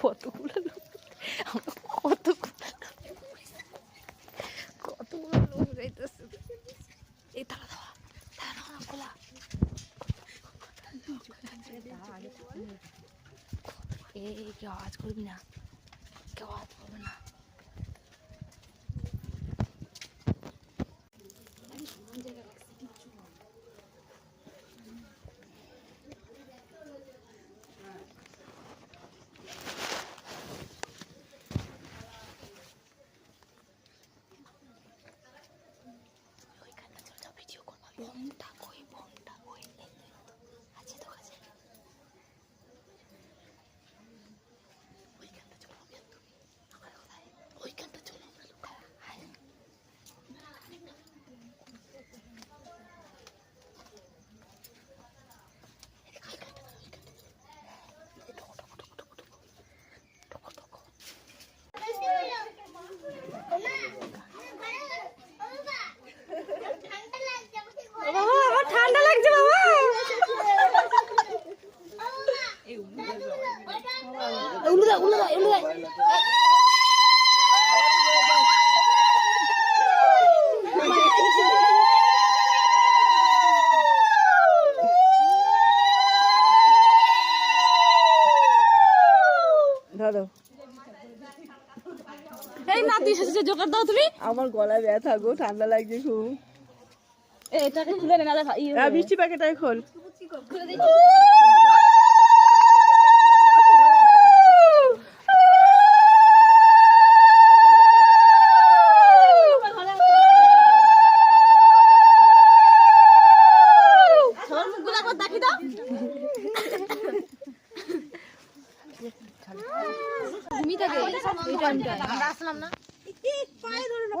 কতগুলো লোক কতগুলো কতগুলো লোক যাইতেছে। এই তালা দেওয়া না খোলা এই কেউ আওয়াজ করবি না? কেউ আওয়াজ করবে না। ভিডিও করব বোনটা কই বোনটা কই এই যে, আছে তো কাছে ওইখানটা চলো আমি আর তুমি আমার কোথায় ওইখানটা চলো আমরা লুকাই হায় বাবা আমার ঠান্ডা লাগছে বাবা উলু দা উলু দা উলু দা ধরো এই নাতি এসেছে জোগাড় দাও তুমি। আমার গলায় ব্যথা গো ঠান্ডা লাগছে খুব। এটাকে খুলে নে নালে ইয়ে প্যাকেটটাই খোল মুখগুলো একবার দেখি দাও ঘুমিয়ে থাকে এই টাইমটায় আমরা আসলাম না। ও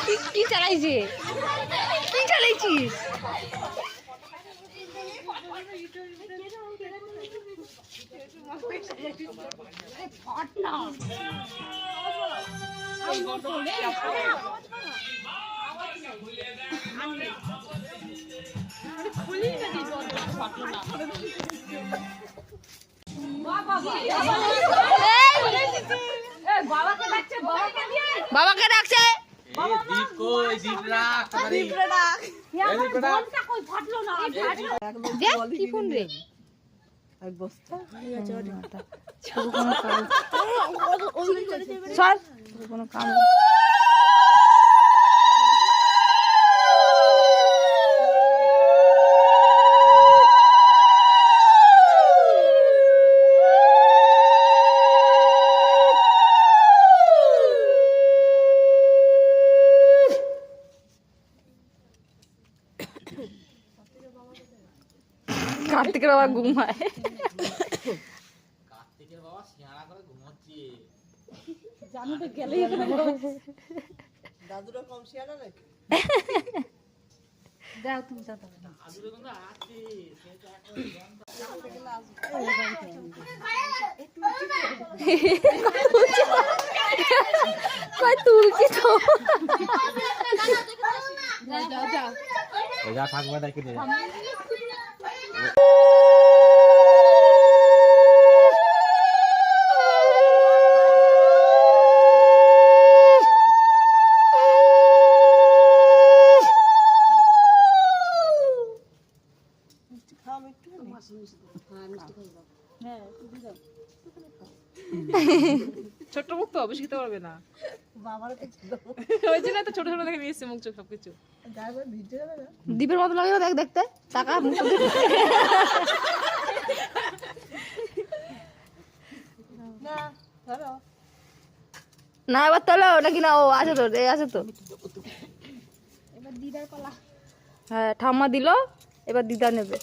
কি- কি চালাইছে? কি চালাইছিস? বাবাকে ডাকছে কি ফোন রে কোনো কাম কার্তিকের বাবা ঘুমায়। কার্তিকের বাবা সিঙ্গারা করে ঘুমোচ্ছে। দাদুরা কম শিয়ালা নাকি? দাও তুমি যাও তবে। কই তুলছি তো। যাও যাও ওই যা থাকবে দেখে দে খাও একটু ছোট্ট মুখ তো বেশি খেতে পারবে না। তো ওই জন্য তো ছোট ছোট দেখে নিয়ে এসছে মুখ চোখ সবকিছু। গায়ে ভিজে না। দ্বীপের মতো লাগে দেখ দেখতে। টাকা না না এবার তোলো ওটা কি না ও আছে তো এই আছে তো। হ্যাঁ ঠাম্মা দিল এবার দিদা নেবে।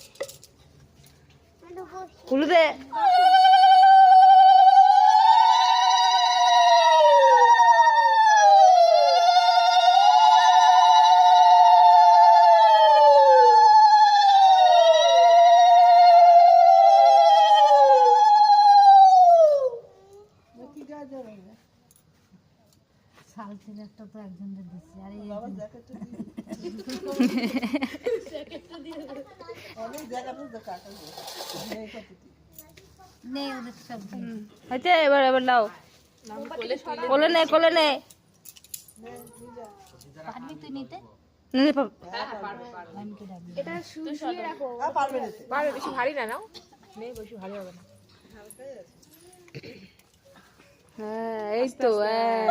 খুলে দে কি গায়ে যাবে না শাল একটা তো একজন দিচ্ছে আর নেই ওদের সব এবার এবার নাও। কোলে নে কোলে নে। পারবি তুই নিতে? নে, নে, পার- পারবে। পারবে বেশি ভারী না নাও। নেই বেশি ভারী হবে না। হ্যাঁ এই তো হ্যাঁ।